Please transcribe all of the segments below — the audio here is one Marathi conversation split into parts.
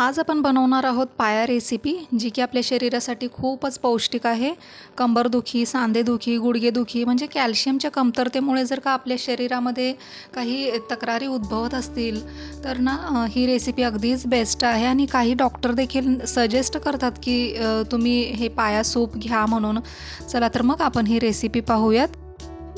आज आपण बनवणार आहोत पाया रेसिपी जी की आपल्या शरीरासाठी खूपच पौष्टिक आहे. कंबरदुखी सांधेदुखी गुडघेदुखी म्हणजे कॅल्शियमच्या कमतरतेमुळे जर का आपल्या शरीरामध्ये काही तक्रारी उद्भवत असतील तर ना ही रेसिपी अगदीच बेस्ट आहे. आणि काही डॉक्टर देखील सजेस्ट करतात की तुम्ही हे पाया सूप घ्या म्हणून. चला तर मग आपण ही रेसिपी पाहूयात.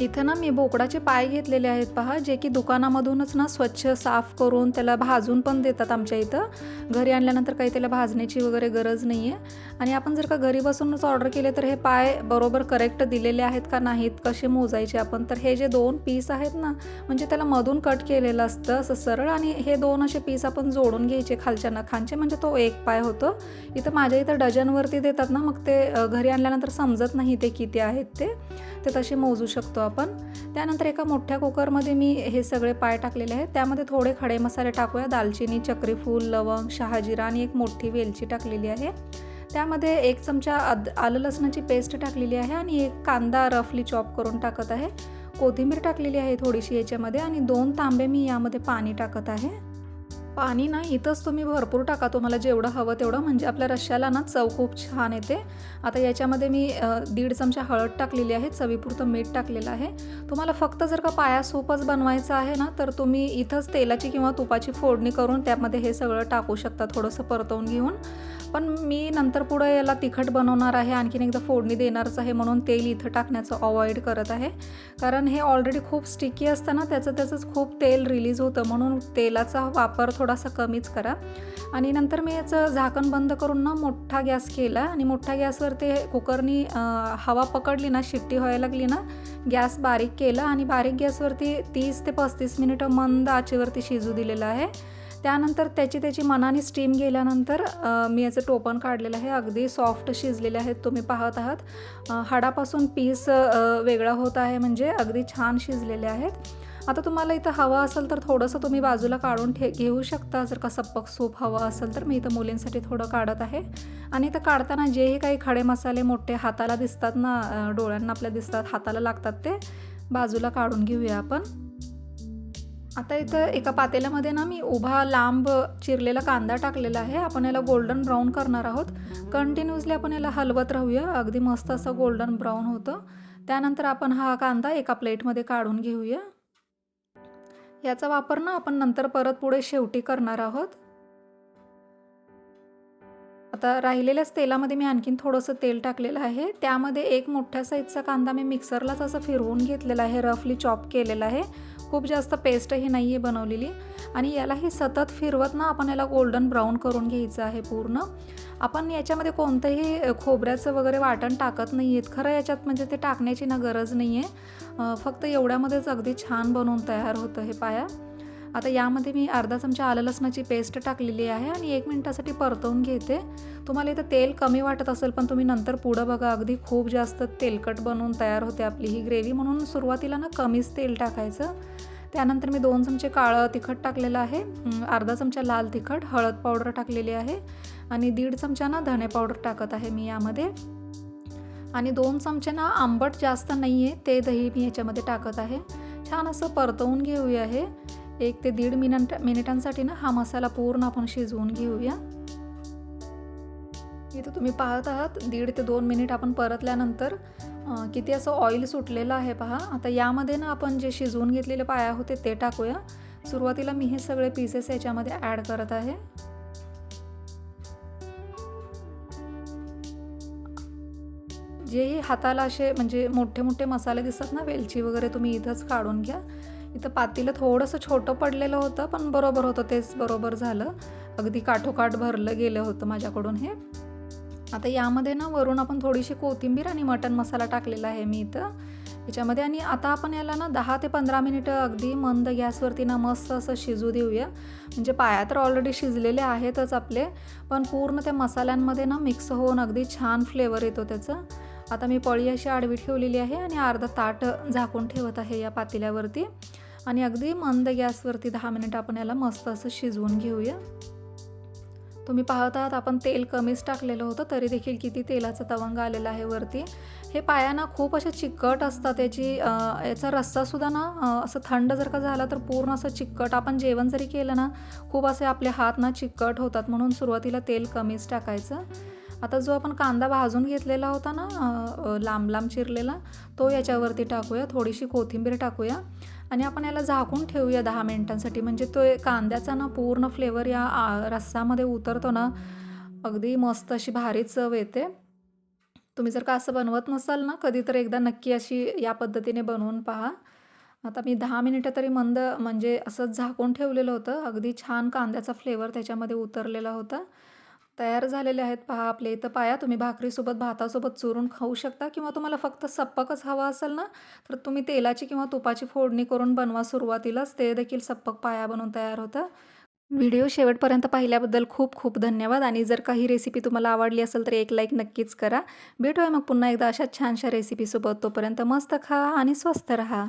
इथं ना मी बोकडाचे पाय घेतलेले आहेत पहा जे की दुकानामधूनच ना स्वच्छ साफ करून त्याला भाजून पण देतात आमच्या इथं. घरी आणल्यानंतर काही त्याला भाजण्याची वगैरे गरज नाही आहे आणि आपण जर का घरी बसूनच ऑर्डर केले तर हे पाय बरोबर करेक्ट दिलेले आहेत का नाहीत कसे मोजायचे आपण? तर हे जे दोन पीस आहेत ना म्हणजे त्याला मधून कट केलेलं असतं असं सरळ. आणि हे दोन असे पीस आपण जोडून घ्यायचे खालच्या नखांचे म्हणजे तो एक पाय होतो. इथं माझ्या इथं डझनवरती देतात ना मग ते घरी आणल्यानंतर समजत नाही ते किती आहेत ते. ते तसे मोजू शकतो आपण. त्यानंतर एका मोठ्या कुकरमध्ये मी हे सगळे पाय टाकलेले आहेत. त्यामध्ये थोडे खडे मसाले टाकूया. दालचिनी चक्रीफूल लवंग शहाजिरा आणि एक मोठी वेलची टाकलेली आहे. त्यामध्ये एक चमचा अद आलं लसणाची पेस्ट टाकलेली आहे आणि एक कांदा रफली चॉप करून टाकत आहे. कोथिंबीर टाकलेली आहे थोडीशी याच्यामध्ये आणि दोन तांबे मी यामध्ये पाणी टाकत आहे. पाणी ना इथंच तुम्ही भरपूर टाका. तुम्हाला जेवढं हवं तेवढं. म्हणजे आपल्या रश्श्याला ना चव खूप छान येते. आता याच्यामध्ये मी दीड चमचा हळद टाकलेली आहे. चवीपुरतं मीठ टाकलेलं आहे. तुम्हाला फक्त जर का पाया सूपच बनवायचं आहे ना तर तुम्ही इथंच तेलाची किंवा तुपाची फोडणी करून त्यामध्ये हे सगळं टाकू शकता. थोडंसं परतवून घेऊन. पण मी नंतर पुढं याला तिखट बनवणार आहे. आणखीन एकदा फोडणी देणारच आहे म्हणून तेल इथं टाकण्याचं अवॉइड करत आहे. कारण हे ऑलरेडी खूप स्टिकी असतं ना त्याचं त्याचंच खूप तेल रिलीज होतं. म्हणून तेलाचा वापर थोडासा कमीच करा. आणि नंतर मी याचं झाकण बंद करून ना मोठा गॅस केला आणि मोठ्या गॅसवर ते कुकरनी हवा पकडली ना शिट्टी व्हायला लागली ना गॅस बारीक केला आणि बारीक गॅसवरती तीस ते पस्तीस मिनिटं मंद आचेवरती शिजू दिलेलं आहे. त्यानंतर त्याची त्याची मनाने स्टीम गेल्यानंतर मी याचं टोपण काढलेलं आहे. अगदी सॉफ्ट शिजलेले आहेत तुम्ही पाहत आहात. हाडापासून पीस वेगळा होत आहे म्हणजे अगदी छान शिजलेले आहेत. आता तुम्हाला इथं हवं असेल तर थोडंसं तुम्ही बाजूला काढून ठे घेऊ शकता. जर का सप्पक सूप हवं असेल तर मी इथं मुलींसाठी थोडं काढत आहे. आणि इथं काढताना जेही काही खडे मसाले मोठे हाताला दिसतात ना डोळ्यांना आपल्या दिसतात हाताला लागतात ते बाजूला काढून घेऊया आपण. आता इथं एका पातेल्यामध्ये ना मी उभा लांब चिरलेला कांदा टाकलेला आहे. आपण याला गोल्डन ब्राऊन करणार आहोत. कंटिन्युअसली आपण याला हलवत राहूया. अगदी मस्त असं गोल्डन ब्राऊन होतं. त्यानंतर आपण हा कांदा एका प्लेटमध्ये काढून घेऊया. याचा वापर ना आपण नंतर परत पुढे शेवटी करणार आहोत. आता राहिलेल्याच तेलामध्ये मी आणखीन थोडंसं तेल टाकलेलं आहे. त्यामध्ये एक मोठ्या साईजचा कांदा मी मिक्सरलाच असं फिरवून घेतलेला आहे. रफली चॉप केलेला आहे. खूप जास्त पेस्टही नाही आहे बनवलेली. आणि यालाही सतत फिरवत ना आपण याला गोल्डन ब्राऊन करून घ्यायचं आहे पूर्ण. आपण याच्यामध्ये कोणतंही खोबऱ्याचं वगैरे वाटण टाकत नाही आहेत खरं याच्यात म्हणजे ते टाकण्याची ना गरज नाही आहे फक्त एवढ्यामध्येच अगदी छान बनवून तयार होतं हे पाया. आता यामध्ये मी अर्धा चमचा आलं लसणाची पेस्ट टाकलेली आहे आणि एक मिनटासाठी परतवून घेते. तुम्हाला इथं तेल कमी वाटत असेल पण तुम्ही नंतर पुढं बघा. अगदी खूप जास्त तेलकट बनवून तयार होते आपली ही ग्रेव्ही. म्हणून सुरुवातीला ना कमीच तेल टाकायचं. त्यानंतर मी दोन चमचे काळं तिखट टाकलेलं आहे. अर्धा चमचा लाल तिखट हळद पावडर टाकलेली आहे. आणि दीड चमचा ना धणे पावडर टाकत आहे मी यामध्ये. आणि दोन चमचे ना आंबट जास्त नाही आहे ते दही मी याच्यामध्ये टाकत आहे. छान असं परतवून घेऊया हे. एक ते दीड मिनिट मिनिटांसाठी ना हा मसाला पूर्ण आपण शिजवून घेऊया. इथं तुम्ही पाहत आहात. दीड ते दोन मिनिट आपण परतल्यानंतर किती असं ऑइल सुटलेलं आहे पहा. आता यामध्ये ना आपण जे शिजवून घेतलेले पाया होते ते टाकूया. सुरुवातीला मी हे सगळे पीसेस याच्यामध्ये ॲड करत आहे. जेही हाताला असे म्हणजे मोठे मोठे मसाले दिसतात ना वेलची वगैरे तुम्ही इथंच काढून घ्या. इथं पातीलं थोडंसं छोटं पडलेलं होतं पण बरोबर होतं तेच बरोबर झालं. अगदी काठोकाठ भरलं गेलं होतं माझ्याकडून हे. आता यामध्ये ना वरून आपण थोडीशी कोथिंबीर आणि मटन मसाला टाकलेला आहे मी इथं. याच्यामध्ये आणि आता आपण याला ना दहा ते पंधरा मिनिटं अगदी मंद गॅसवरती ना मस्त असं शिजू देऊया. म्हणजे पाया तर ऑलरेडी शिजलेले आहेतच आपले पण पूर्ण त्या मसाल्यांमध्ये ना मिक्स होऊन अगदी छान फ्लेवर येतो त्याचं. आता मी पळी अशी आडवी ठेवलेली आहे आणि अर्धा ताट झाकून ठेवत आहे या पातेल्यावरती. आणि अगदी मंद गॅसवरती दहा मिनिट आपण याला मस्त असं शिजवून घेऊया. तुम्ही पाहत आहात आपण तेल कमीच टाकलेलं होतं तरी देखील किती तेलाचा तवंग आलेला आहे वरती. हे पायांना खूप असे चिकट असतात याची याचा रस्सासुद्धा ना असं थंड जर का झाला तर पूर्ण असं चिकट आपण जेवण जरी केलं ना खूप असे आपले हात ना चिकट होतात म्हणून सुरुवातीला तेल कमीच टाकायचं. आता जो आपण कांदा भाजून घेतलेला होता ना लांब लांब चिरलेला तो याच्यावरती टाकूया थोडीशी कोथिंबीर टाकूया आणि आपण याला झाकून ठेवूया दहा मिनिटांसाठी. म्हणजे तो कांद्याचा ना पूर्ण फ्लेवर या रस्सामध्ये उतरतो ना अगदी मस्त अशी भारी चव येते. तुम्ही जर का असं बनवत नसाल ना कधी तर एकदा नक्की अशी या पद्धतीने बनवून पहा. आता मी दहा मिनिटं तरी मंद म्हणजे असंच झाकून ठेवलेलं होतं. अगदी छान कांद्याचा फ्लेवर त्याच्यामध्ये उतरलेला होता. तयार झालेले आहेत. पहा आपले इथं पाया तुम्ही भाकरीसोबत भातासोबत चुरून खाऊ शकता किंवा तुम्हाला फक्त सप्पकच हवा असेल ना तर तुम्ही तेलाची किंवा तुपाची फोडणी करून बनवा सुरुवातीलाच. ते देखील सप्पक पाया बनवून तयार होतं. व्हिडिओ शेवटपर्यंत पाहिल्याबद्दल खूप खूप धन्यवाद आणि जर काही रेसिपी तुम्हाला आवडली असेल तर एक लाईक नक्कीच करा. भेटूया मग पुन्हा एकदा अशा छानशा रेसिपीसोबत तोपर्यंत मस्त खा आणि स्वस्त रहा.